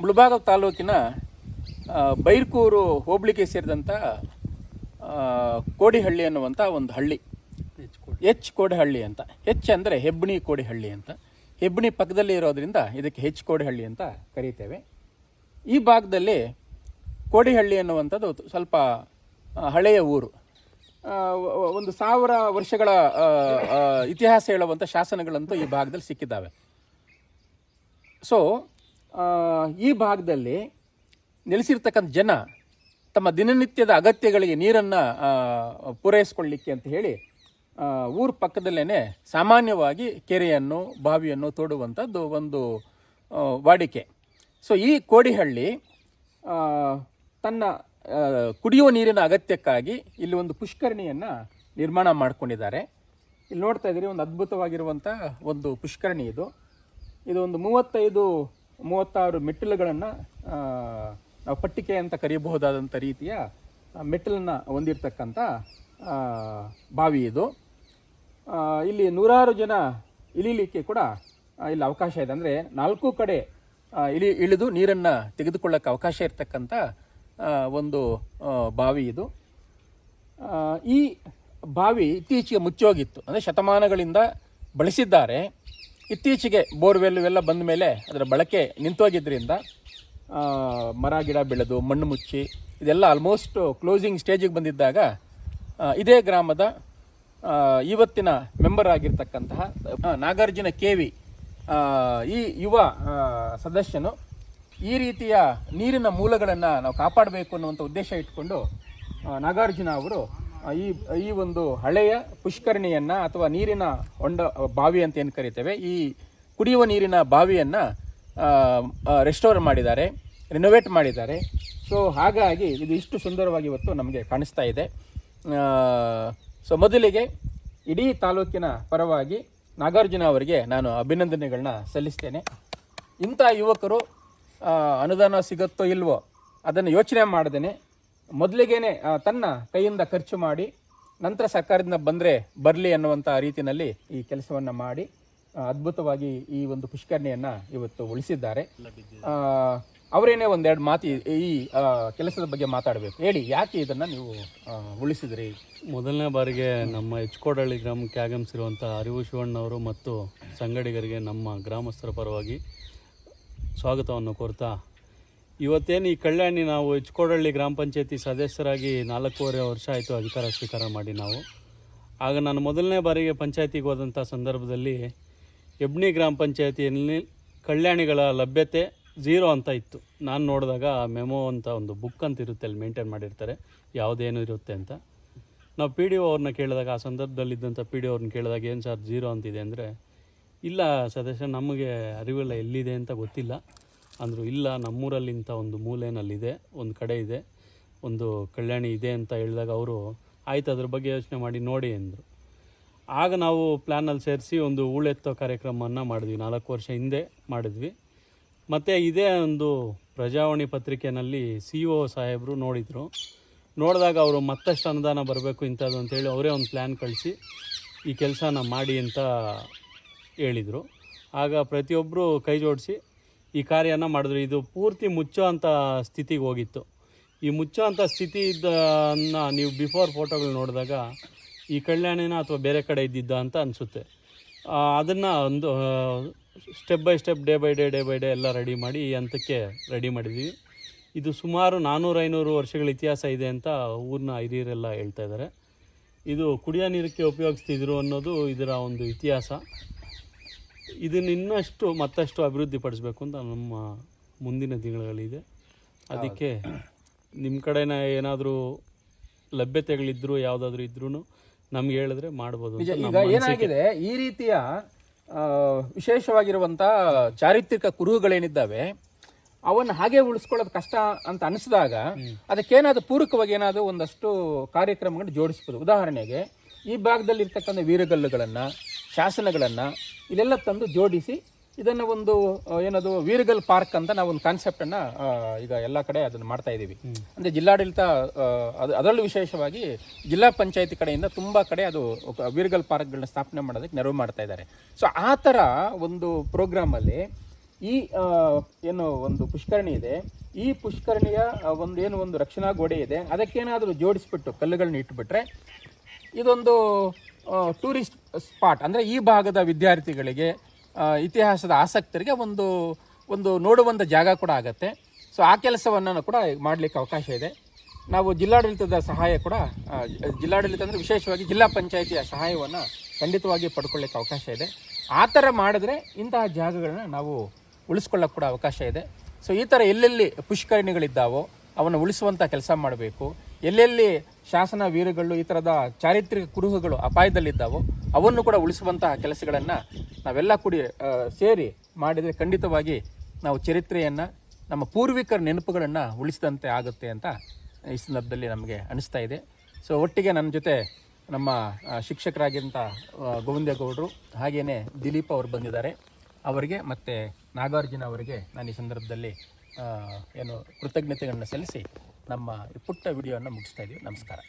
ಮುಳಬಾಗ ತಾಲೂಕಿನ ಬೈರ್ಕೂರು ಹೋಬಳಿಗೆ ಸೇರಿದಂಥ ಕೋಡಿಹಳ್ಳಿ ಅನ್ನುವಂಥ ಒಂದು ಹಳ್ಳಿ. ಎಚ್ ಕೋಡಿಹಳ್ಳಿ ಅಂತ. ಹೆಚ್ ಅಂದರೆ ಹೆಬ್ಬಣಿ ಕೋಡಿಹಳ್ಳಿ ಅಂತ. ಹೆಬ್ಬಣಿ ಪಕ್ಕದಲ್ಲಿ ಇರೋದರಿಂದ ಇದಕ್ಕೆ ಹೆಚ್ ಕೋಡಿಹಳ್ಳಿ ಅಂತ ಕರೀತೇವೆ. ಈ ಭಾಗದಲ್ಲಿ ಕೋಡಿಹಳ್ಳಿ ಅನ್ನುವಂಥದ್ದು ಸ್ವಲ್ಪ ಹಳೆಯ ಊರು. ಒಂದು ಸಾವಿರ ವರ್ಷಗಳ ಇತಿಹಾಸ ಹೇಳುವಂಥ ಶಾಸನಗಳಂತೂ ಈ ಭಾಗದಲ್ಲಿ ಸಿಕ್ಕಿದ್ದಾವೆ. ಸೊ ಈ ಭಾಗದಲ್ಲಿ ನೆಲೆಸಿರ್ತಕ್ಕಂಥ ಜನ ತಮ್ಮ ದಿನನಿತ್ಯದ ಅಗತ್ಯಗಳಿಗೆ ನೀರನ್ನು ಪೂರೈಸ್ಕೊಳ್ಳಿಕ್ಕೆ ಅಂತ ಹೇಳಿ ಊರ ಪಕ್ಕದಲ್ಲೇ ಸಾಮಾನ್ಯವಾಗಿ ಕೆರೆಯನ್ನು, ಬಾವಿಯನ್ನು ತೋಡುವಂಥದ್ದು ಒಂದು ವಾಡಿಕೆ. ಸೊ ಈ ಕೋಡಿಹಳ್ಳಿ ತನ್ನ ಕುಡಿಯುವ ನೀರಿನ ಅಗತ್ಯಕ್ಕಾಗಿ ಇಲ್ಲಿ ಒಂದು ಪುಷ್ಕರಣಿಯನ್ನು ನಿರ್ಮಾಣ ಮಾಡಿಕೊಂಡಿದ್ದಾರೆ. ಇಲ್ಲಿ ನೋಡ್ತಾ ಇದ್ದೀರಿ, ಒಂದು ಅದ್ಭುತವಾಗಿರುವಂಥ ಒಂದು ಪುಷ್ಕರಣಿ ಇದು. ಇದು ಒಂದು ಮೂವತ್ತೈದು ಮೂವತ್ತಾರು ಮೆಟ್ಟಿಲುಗಳನ್ನು ನಾವು ಪಟ್ಟಿಕೆ ಅಂತ ಕರೆಯಬಹುದಾದಂಥ ರೀತಿಯ ಮೆಟ್ಟಿಲನ್ನು ಹೊಂದಿರತಕ್ಕಂಥ ಬಾವಿ ಇದು. ಇಲ್ಲಿ ನೂರಾರು ಜನ ಇಳಿಲಿಕ್ಕೆ ಕೂಡ ಇಲ್ಲಿ ಅವಕಾಶ ಇದೆ. ಅಂದರೆ ನಾಲ್ಕು ಕಡೆ ಇಳಿ, ಇಳಿದು ನೀರನ್ನು ತೆಗೆದುಕೊಳ್ಳೋಕ್ಕೆ ಅವಕಾಶ ಇರತಕ್ಕಂಥ ಒಂದು ಬಾವಿ ಇದು. ಈ ಬಾವಿ ಇತ್ತೀಚೆಗೆ ಮುಚ್ಚೋಗಿತ್ತು ಅಂದರೆ ಶತಮಾನಗಳಿಂದ ಬಳಸಿದ್ದಾರೆ. ಇತ್ತೀಚೆಗೆ ಬೋರ್ವೆಲ್ ಇವೆಲ್ಲ ಬಂದ ಮೇಲೆ ಅದರ ಬಳಕೆ ನಿಂತೋಗಿದ್ದರಿಂದ ಮರ, ಗಿಡ ಬೆಳೆದು, ಮಣ್ಣು ಮುಚ್ಚಿ, ಇದೆಲ್ಲ ಆಲ್ಮೋಸ್ಟ್ ಕ್ಲೋಸಿಂಗ್ ಸ್ಟೇಜಿಗೆ ಬಂದಿದ್ದಾಗ ಇದೇ ಗ್ರಾಮದ ಇವತ್ತಿನ ಮೆಂಬರ್ ಆಗಿರ್ತಕ್ಕಂತಹ ನಾಗಾರ್ಜುನ ಕೆ ವಿ ಈ ಯುವ ಸದಸ್ಯನು ಈ ರೀತಿಯ ನೀರಿನ ಮೂಲಗಳನ್ನು ನಾವು ಕಾಪಾಡಬೇಕು ಅನ್ನುವಂಥ ಉದ್ದೇಶ ಇಟ್ಕೊಂಡು ನಾಗಾರ್ಜುನ ಅವರು ಈ ಈ ಒಂದು ಹಳೆಯ ಪುಷ್ಕರಣಿಯನ್ನು ಅಥವಾ ನೀರಿನ ಹೊಂಡ, ಬಾವಿ ಅಂತ ಏನು ಕರಿತೇವೆ, ಈ ಕುಡಿಯುವ ನೀರಿನ ಬಾವಿಯನ್ನು ರೆಸ್ಟೋರ್ ಮಾಡಿದ್ದಾರೆ ರಿನೋವೇಟ್ ಮಾಡಿದ್ದಾರೆ. ಸೊ ಹಾಗಾಗಿ ಇದು ಇಷ್ಟು ಸುಂದರವಾಗಿ ಇವತ್ತು ನಮಗೆ ಕಾಣಿಸ್ತಾ ಇದೆ. ಸೊ ಮೊದಲಿಗೆ ಇಡೀ ತಾಲೂಕಿನ ಪರವಾಗಿ ನಾಗಾರ್ಜುನ ಅವರಿಗೆ ನಾನು ಅಭಿನಂದನೆಗಳನ್ನ ಸಲ್ಲಿಸ್ತೇನೆ. ಇಂಥ ಯುವಕರು ಅನುದಾನ ಸಿಗುತ್ತೋ ಇಲ್ವೋ, ಅದನ್ನು ಯೋಚನೆ ಮಾಡ್ದೇನೆ. ಮೊದಲಿಗೇನೆ ತನ್ನ ಕೈಯಿಂದ ಖರ್ಚು ಮಾಡಿ, ನಂತರ ಸರ್ಕಾರದಿಂದ ಬಂದರೆ ಬರಲಿ ಅನ್ನುವಂಥ ರೀತಿಯಲ್ಲಿ ಈ ಕೆಲಸವನ್ನು ಮಾಡಿ ಅದ್ಭುತವಾಗಿ ಈ ಒಂದು ಪುಷ್ಕರಣಿಯನ್ನು ಇವತ್ತು ಉಳಿಸಿದ್ದಾರೆ. ಅವರೇನೇ ಒಂದೆರಡು ಮಾತು ಈ- ಕೆಲಸದ ಬಗ್ಗೆ ಮಾತಾಡಬೇಕು. ಹೇಳಿ, ಯಾಕೆ ಇದನ್ನು ನೀವು ಉಳಿಸಿದ್ರಿ? ಮೊದಲನೇ ಬಾರಿಗೆ ನಮ್ಮ ಎಚ್ಕೋಡಳ್ಳಿ ಗ್ರಾಮಕ್ಕೆ ಆಗಮಿಸಿರುವಂಥ ಅರಿವು ಶಿವಣ್ಣವರು ಮತ್ತು ಸಂಗಡಿಗರಿಗೆ ನಮ್ಮ ಗ್ರಾಮಸ್ಥರ ಪರವಾಗಿ ಸ್ವಾಗತವನ್ನು ಕೋರ್ತಾ ಇವತ್ತೇನು ಈ ಕಲ್ಯಾಣಿ ನಾವು ಇಚ್ಕೋಡಳ್ಳಿ ಗ್ರಾಮ ಪಂಚಾಯತಿ ಸದಸ್ಯರಾಗಿ ನಾಲ್ಕೂವರೆ ವರ್ಷ ಆಯಿತು ಅಧಿಕಾರ ಸ್ವೀಕಾರ ಮಾಡಿ ನಾವು. ಆಗ ನಾನು ಮೊದಲನೇ ಬಾರಿಗೆ ಪಂಚಾಯತಿಗೆ ಹೋದಂಥ ಸಂದರ್ಭದಲ್ಲಿ ಎಬ್ಣಿ ಗ್ರಾಮ ಪಂಚಾಯತಿಯಲ್ಲಿ ಕಲ್ಯಾಣಿಗಳ ಲಭ್ಯತೆ ಝೀರೋ ಅಂತ ಇತ್ತು. ನಾನು ನೋಡಿದಾಗ ಮೆಮೊ ಅಂತ ಒಂದು ಬುಕ್ ಅಂತ ಇರುತ್ತೆ, ಅಲ್ಲಿ ಮೇಂಟೈನ್ ಮಾಡಿರ್ತಾರೆ. ಯಾವುದೇನು ಇರುತ್ತೆ ಅಂತ. ನಾವು ಪಿ ಡಿ ಒ ಅವ್ರನ್ನ ಕೇಳಿದಾಗ, ಆ ಸಂದರ್ಭದಲ್ಲಿದ್ದಂಥ ಪಿ ಡಿ ಅವ್ರನ್ನ ಕೇಳಿದಾಗ ಏನು ಸರ್ ಝೀರೋ ಅಂತಿದೆ ಅಂದರೆ, ಇಲ್ಲ ಸದಸ್ಯ, ನಮಗೆ ಅರಿವಿಲ್ಲ, ಎಲ್ಲಿದೆ ಅಂತ ಗೊತ್ತಿಲ್ಲ. ಅಂದರು, ಇಲ್ಲ ನಮ್ಮೂರಲ್ಲಿ ಇಂಥ ಒಂದು ಮೂಲೆಯಲ್ಲಿದೆ ಒಂದು ಕಡೆ ಇದೆ, ಒಂದು ಕಲ್ಯಾಣಿ ಇದೆ ಅಂತ ಹೇಳಿದಾಗ ಅವರು, ಆಯ್ತು, ಅದ್ರ ಬಗ್ಗೆ ಯೋಚನೆ ಮಾಡಿ, ನೋಡಿ ಅಂದರು. ಆಗ ನಾವು ಪ್ಲ್ಯಾನಲ್ಲಿ ಸೇರಿಸಿ ಒಂದು ಹೂಳೆತ್ತೋ ಕಾರ್ಯಕ್ರಮವನ್ನು ಮಾಡಿದ್ವಿ. ನಾಲ್ಕು ವರ್ಷ ಹಿಂದೆ ಮಾಡಿದ್ವಿ. ಮತ್ತು ಇದೇ ಒಂದು ಪ್ರಜಾವಾಣಿ ಪತ್ರಿಕೆಯಲ್ಲಿ ಸಿ ಒ ಸಾಹೇಬರು ನೋಡಿದರು. ನೋಡಿದಾಗ ಅವರು ಮತ್ತಷ್ಟು ಅನುದಾನ ಬರಬೇಕು ಇಂಥದ್ದು ಅಂತೇಳಿ ಅವರೇ ಒಂದು ಪ್ಲ್ಯಾನ್ ಕಳಿಸಿ, ಈ ಕೆಲಸನ ಮಾಡಿ ಅಂತ ಹೇಳಿದರು. ಆಗ ಪ್ರತಿಯೊಬ್ಬರು ಕೈ ಜೋಡಿಸಿ ಈ ಕಾರ್ಯನ ಮಾಡಿದ್ರು. ಇದು ಪೂರ್ತಿ ಮುಚ್ಚೋ ಅಂಥ ಸ್ಥಿತಿಗೆ ಹೋಗಿತ್ತು. ಈ ಮುಚ್ಚೋ ಅಂಥ ಸ್ಥಿತಿ ಇದ್ದನ್ನ ನೀವು ಬಿಫೋರ್ ಫೋಟೋಗಳು ನೋಡಿದಾಗ ಈ ಕಲ್ಯಾಣಿನ ಅಥವಾ ಬೇರೆ ಕಡೆ ಇದ್ದಿದ್ದ ಅಂತ ಅನಿಸುತ್ತೆ. ಅದನ್ನು ಒಂದು step by step day by day day by day ಎಲ್ಲ ರೆಡಿ ಮಾಡಿ ಈ ಹಂತಕ್ಕೆ ರೆಡಿ ಮಾಡಿದ್ವಿ. ಇದು ಸುಮಾರು ನಾನ್ನೂರು ಐನೂರು ವರ್ಷಗಳ ಇತಿಹಾಸ ಇದೆ ಅಂತ ಊರಿನ ಹಿರಿಯರೆಲ್ಲ ಹೇಳ್ತಾ ಇದ್ದಾರೆ. ಇದು ಕುಡಿಯೋ ನೀರಕ್ಕೆ ಉಪಯೋಗಿಸ್ತಿದ್ರು ಅನ್ನೋದು ಇದರ ಒಂದು ಇತಿಹಾಸ. ಇದನ್ನ ಇನ್ನಷ್ಟು ಮತ್ತಷ್ಟು ಅಭಿವೃದ್ಧಿ ಪಡಿಸ್ಬೇಕು ಅಂತ ನಮ್ಮ ಮುಂದಿನ ದಿನಗಳಿದೆ ಅದಕ್ಕೆ ನಿಮ್ಮ ಕಡೆನ ಏನಾದರೂ ಲಭ್ಯತೆಗಳಿದ್ರು ಯಾವುದಾದ್ರೂ ಇದ್ರೂ ನಮ್ಗೆ ಹೇಳಿದ್ರೆ ಮಾಡ್ಬೋದು ಈಗ ಏನಾಗಿದೆ ಈ ರೀತಿಯ ವಿಶೇಷವಾಗಿರುವಂಥ ಚಾರಿತ್ರಿಕ ಕುರುಹುಗಳೇನಿದ್ದಾವೆ ಅವನ್ನ ಹಾಗೆ ಉಳಿಸ್ಕೊಳ್ಳೋದು ಕಷ್ಟ ಅಂತ ಅನಿಸಿದಾಗ ಅದಕ್ಕೇನಾದ್ರೂ ಪೂರಕವಾಗಿ ಏನಾದರೂ ಒಂದಷ್ಟು ಕಾರ್ಯಕ್ರಮಗಳನ್ನು ಜೋಡಿಸ್ಬೋದು. ಉದಾಹರಣೆಗೆ ಈ ಭಾಗದಲ್ಲಿ ಇರ್ತಕ್ಕಂಥ ವೀರಗಲ್ಲುಗಳನ್ನು ಶಾಸನಗಳನ್ನು ಇಲ್ಲೆಲ್ಲ ತಂದು ಜೋಡಿಸಿ ಇದನ್ನು ಒಂದು ಏನದು ವೀರಗಲ್ ಪಾರ್ಕ್ ಅಂತ ನಾವು ಒಂದು ಕಾನ್ಸೆಪ್ಟನ್ನು ಈಗ ಎಲ್ಲ ಕಡೆ ಅದನ್ನು ಮಾಡ್ತಾ ಇದ್ದೀವಿ. ಅಂದರೆ ಜಿಲ್ಲಾಡಳಿತ ಅದು ಅದರಲ್ಲೂ ವಿಶೇಷವಾಗಿ ಜಿಲ್ಲಾ ಪಂಚಾಯತಿ ಕಡೆಯಿಂದ ತುಂಬ ಕಡೆ ಅದು ವೀರ್ಗಲ್ ವೀರಗಲ್ ಪಾರ್ಕ್ಗಳನ್ನ ಸ್ಥಾಪನೆ ಮಾಡೋದಕ್ಕೆ ನೆರವು ಮಾಡ್ತಾ ಇದ್ದಾರೆ. ಸೊ ಆ ಥರ ಒಂದು ಪ್ರೋಗ್ರಾಮಲ್ಲಿ ಈ ಏನು ಒಂದು ಪುಷ್ಕರಣಿ ಇದೆ. ಈ ಪುಷ್ಕರಣಿಯ ಒಂದು ಏನು ಒಂದು ರಕ್ಷಣಾ ಗೋಡೆ ಇದೆ. ಅದಕ್ಕೇನಾದರೂ ಜೋಡಿಸ್ಬಿಟ್ಟು ಕಲ್ಲುಗಳನ್ನ ಇಟ್ಬಿಟ್ರೆ ಇದೊಂದು ಟೂರಿಸ್ಟ್ ಸ್ಪಾಟ್ ಅಂದರೆ ಈ ಭಾಗದ ವಿದ್ಯಾರ್ಥಿಗಳಿಗೆ ಇತಿಹಾಸದ ಆಸಕ್ತರಿಗೆ ಒಂದು ಒಂದು ನೋಡುವಂಥ ಜಾಗ ಕೂಡ ಆಗತ್ತೆ. ಸೊ ಆ ಕೆಲಸವನ್ನು ಕೂಡ ಮಾಡಲಿಕ್ಕೆ ಅವಕಾಶ ಇದೆ. ನಾವು ಜಿಲ್ಲಾಡಳಿತದ ಸಹಾಯ ಕೂಡ ಜಿಲ್ಲಾಡಳಿತ ಅಂದರೆ ವಿಶೇಷವಾಗಿ ಜಿಲ್ಲಾ ಪಂಚಾಯಿತಿಯ ಸಹಾಯವನ್ನು ಖಂಡಿತವಾಗಿ ಪಡ್ಕೊಳ್ಳಿಕ್ಕೆ ಅವಕಾಶ ಇದೆ. ಆ ಥರ ಮಾಡಿದ್ರೆ ಇಂತಹ ಜಾಗಗಳನ್ನ ನಾವು ಉಳಿಸ್ಕೊಳ್ಳೋಕೆ ಕೂಡ ಅವಕಾಶ ಇದೆ. ಸೊ ಈ ಥರ ಎಲ್ಲೆಲ್ಲಿ ಪುಷ್ಕರಣಿಗಳಿದ್ದಾವೋ, ಅವನ್ನು ಉಳಿಸುವಂಥ ಕೆಲಸ ಮಾಡಬೇಕು. ಎಲ್ಲೆಲ್ಲಿ ಶಾಸನ ವೀರಗಳು, ಈ ಥರದ ಚಾರಿತ್ರಿಕ ಕುರುಹುಗಳು ಅಪಾಯದಲ್ಲಿದ್ದಾವೋ, ಅವನ್ನು ಕೂಡ ಉಳಿಸುವಂತಹ ಕೆಲಸಗಳನ್ನು ನಾವೆಲ್ಲ ಕೂಡಿ ಸೇರಿ ಮಾಡಿದರೆ ಖಂಡಿತವಾಗಿ ನಾವು ಚರಿತ್ರೆಯನ್ನು, ನಮ್ಮ ಪೂರ್ವಿಕರ ನೆನಪುಗಳನ್ನು ಉಳಿಸಿದಂತೆ ಆಗುತ್ತೆ ಅಂತ ಈ ಸಂದರ್ಭದಲ್ಲಿ ನಮಗೆ ಅನಿಸ್ತಾ ಇದೆ. ಸೊ ಒಟ್ಟಿಗೆ ನನ್ನ ಜೊತೆ ನಮ್ಮ ಶಿಕ್ಷಕರಾಗಿದ್ದಂಥ ಗೋವಿಂದೇಗೌಡರು ಹಾಗೆಯೇ ದಿಲೀಪ್ ಅವರು ಬಂದಿದ್ದಾರೆ. ಅವರಿಗೆ ಮತ್ತು ನಾಗಾರ್ಜುನ ಅವರಿಗೆ ನಾನು ಈ ಸಂದರ್ಭದಲ್ಲಿ ಏನು ಕೃತಜ್ಞತೆಗಳನ್ನು ಸಲ್ಲಿಸಿ ನಮ್ಮ ಈ ಪುಟ್ಟ ವಿಡಿಯೋವನ್ನು ಮುಗಿಸ್ತಾ ಇದ್ದೀವಿ ನಮಸ್ಕಾರ.